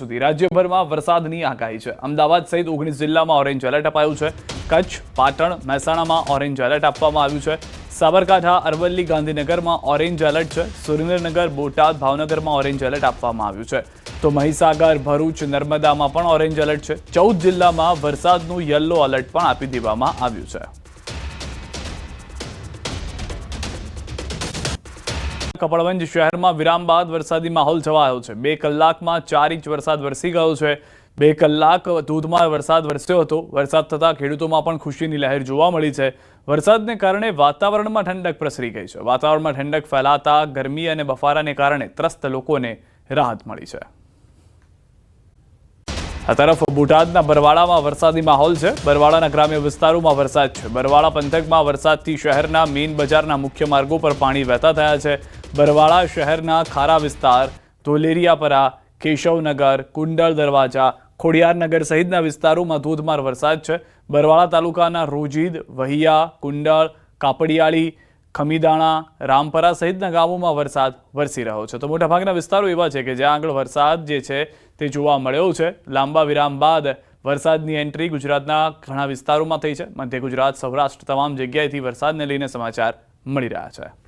સુધી રાજ્યભરમાં વરસાદની આગાહી છે. અમદાવાદ સહિત ઓગણીસ જિલ્લામાં ઓરેન્જ એલર્ટ અપાયું છે. કચ્છ, પાટણ, મહેસાણામાં ઓરેન્જ એલર્ટ આપવામાં આવ્યું છે. સાબરકાંઠા, અરવલ્લી, ગાંધીનગરમાં ઓરેન્જ એલર્ટ છે. સુરેન્દ્રનગર, બોટાદ, ભાવનગરમાં ઓરેન્જ એલર્ટ આપવામાં આવ્યું છે. તો મહીસાગર, ભરૂચ, નર્મદામાં પણ ઓરેન્જ એલર્ટ છે. ચૌદ જિલ્લામાં વરસાદનું યલો એલર્ટ પણ આપી દેવામાં આવ્યું છે. કપડવંજ શહેરમાં વિરામ બાદ વરસાદી માહોલ છવાયો છે. બે કલાકમાં ચાર ઇંચ વરસાદ વરસી ગયો છે. બે કલાક ધોધમાર વરસાદ વરસ્યો હતો. વરસાદ થતાં ખેડૂતોમાં પણ ખુશીની લહેર જોવા મળી છે. વરસાદને કારણે વાતાવરણમાં ઠંડક પ્રસરી ગઈ છે. વાતાવરણમાં ઠંડક ફેલાતા ગરમી અને બફારાને કારણે ત્રસ્ત લોકોને રાહત મળી છે. આ તરફ બોટાદના બરવાળામાં વરસાદી માહોલ છે. બરવાળાના ગ્રામ્ય વિસ્તારોમાં વરસાદ છે. બરવાળા પંથકમાં વરસાદથી શહેરના મેઇન બજારના મુખ્ય માર્ગો પર પાણી વહેતા થયા છે. બરવાળા શહેરના ખારા વિસ્તાર ધોલેરિયાપરા કેશવનગર, કુંડળ દરવાજા ખોડિયારનગર સહિતના વિસ્તારોમાં ધોધમાર વરસાદ છે. બરવાળા તાલુકાના રોજીદ, વહિયા, કુંડળ, કાપડિયાળી, ખમીદાણા, રામપરા સહિતના ગામોમાં વરસાદ વરસી રહ્યો છે. તો મોટાભાગના વિસ્તારો એવા છે કે જ્યાં આગળ વરસાદ જે છે તે જોવા મળ્યો છે. લાંબા વિરામ બાદ વરસાદની એન્ટ્રી ગુજરાતના ઘણા વિસ્તારોમાં થઈ છે. મધ્ય ગુજરાત, સૌરાષ્ટ્ર તમામ જગ્યાએથી વરસાદને લઈને સમાચાર મળી રહ્યા છે.